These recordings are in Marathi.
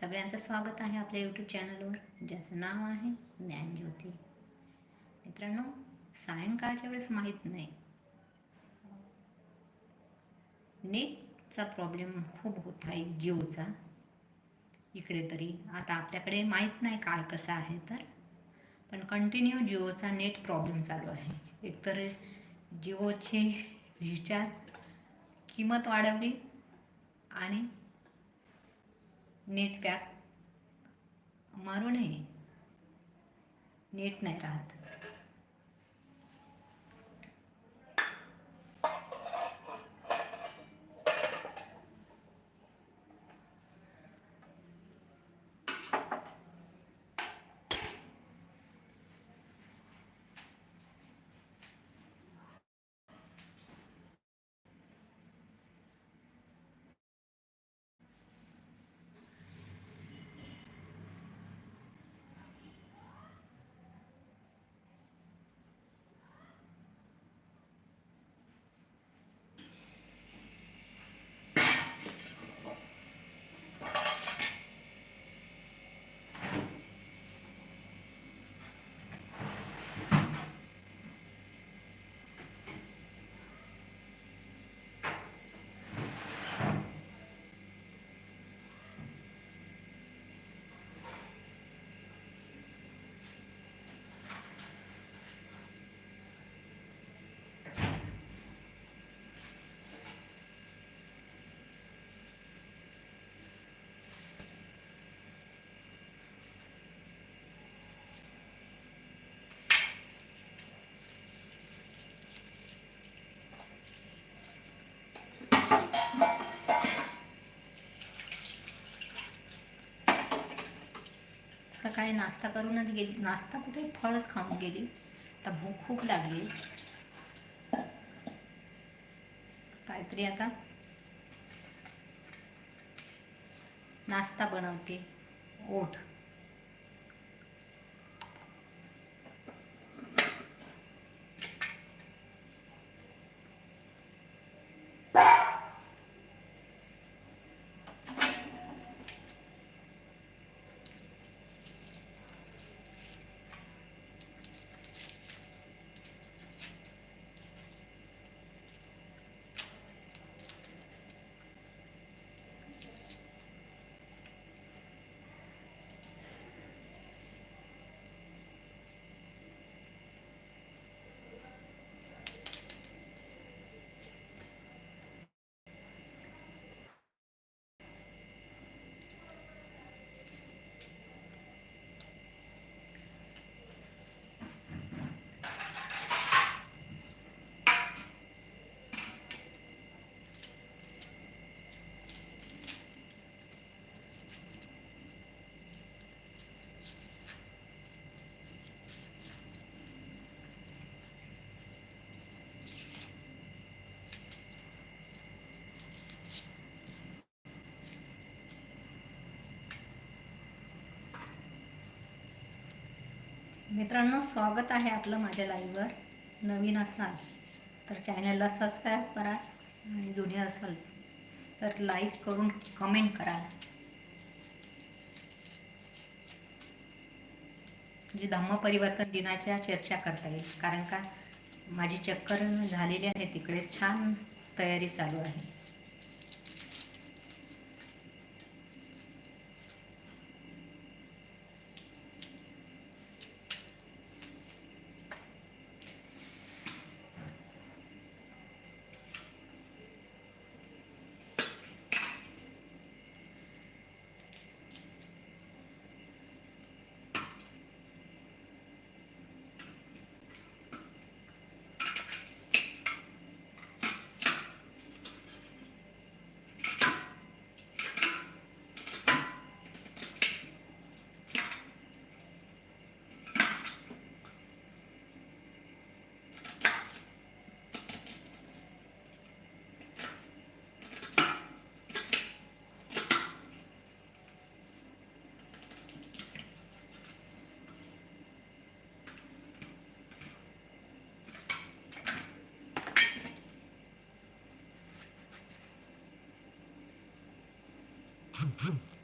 सगळ्यांचं स्वागत आहे आपल्या यूट्यूब चॅनलवर ज्याचं नाव आहे ज्ञानज्योती. मित्रांनो सायंकाळच्या वेळेस माहीत नाही. नेटचा प्रॉब्लेम खूप होत आहे जिओचा. इकडे तरी. आता आपल्याकडे माहीत नाही काय कसं आहे तर. पण कंटिन्यू जिओचा नेट प्रॉब्लेम चालू आहे. एकतर जिओचे रिचार्ज किंमत वाढवली आणि नेट पॅक मारू नये. नेट नाही राहत. सकाळी नाश्ता करूनच गेली. नाश्ता कुठे? फळच खाऊन गेली. तर भूक खूप लागली. काहीतरी आता नाश्ता बनवते. ओठ मित्रांनो स्वागत आहे आपलं माझ्या लाईव्हवर नवीन असाल तर चॅनलला सबस्क्राईब करा आणि जुने असाल तर लाईक करून कमेंट करा. म्हणजे धम्मपरिवर्तन दिनाच्या चर्चा करता येईल. कारण का माझी चक्कर झालेली आहे तिकडे छान तयारी चालू आहे. Mm-hmm.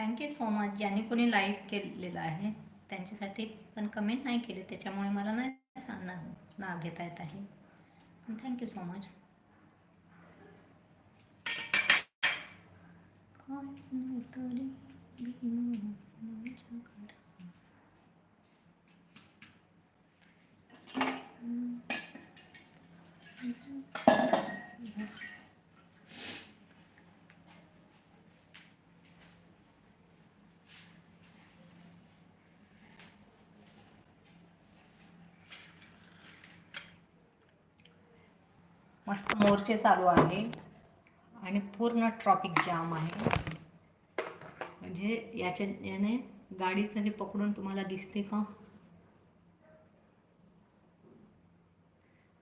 थँक्यू सो मच ज्यांनी कोणी लाईक केलेलं आहे त्यांच्यासाठी पण कमेंट नाही केले त्याच्यामुळे मला नाही सांग नाव घेता येत आहे. थँक्यू सो मच काय मस्त मोर्चे चालू आहे. आणि पूर्ण ट्रॉफिक जाम आहे. म्हणजे याच्या याने गाडीचं हे पकडून तुम्हाला दिसते का?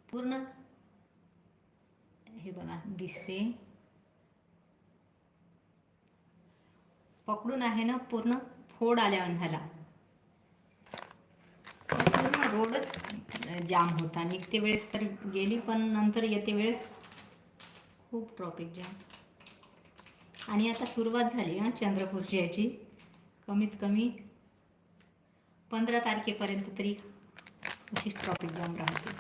पूर्ण हे बघा दिसते. पकडून आहे ना पूर्ण फोड आल्यावर झाला. पूर्ण रोडच जाम होता. निघते वेळेस तर गेली पण नंतर येते वेळेस खूप ट्रॉफिक जाम आणि आता सुरुवात झाली हां चंद्रपूरची याची. कमीत कमी पंधरा तारखेपर्यंत तरी अशीच ट्रॉफिक जाम राहते.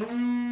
हो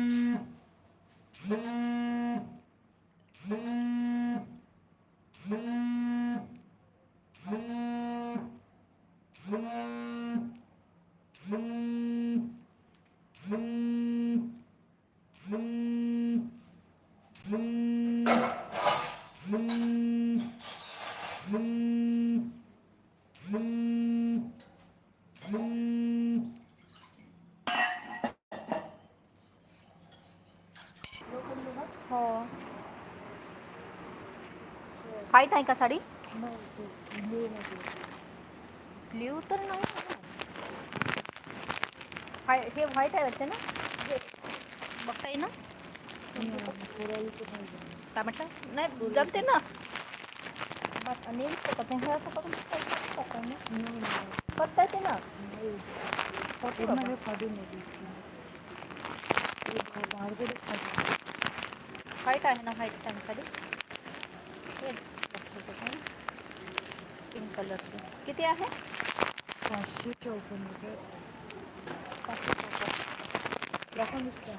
व्हाईट आहे का साडी? ब्ल्यू तर नाही. हाय हे व्हाईट आहे वाटते ना? बघता येईल ना? काय म्हटलं? नाही जमते ना? हे असं करून ना? येते. व्हाईट आहे ना व्हाईट छान साडी? का? पिंक कलरची किती आहे पाचशे चौपन्न रुपये पाचशे चौपन्न. दाखवूनच काय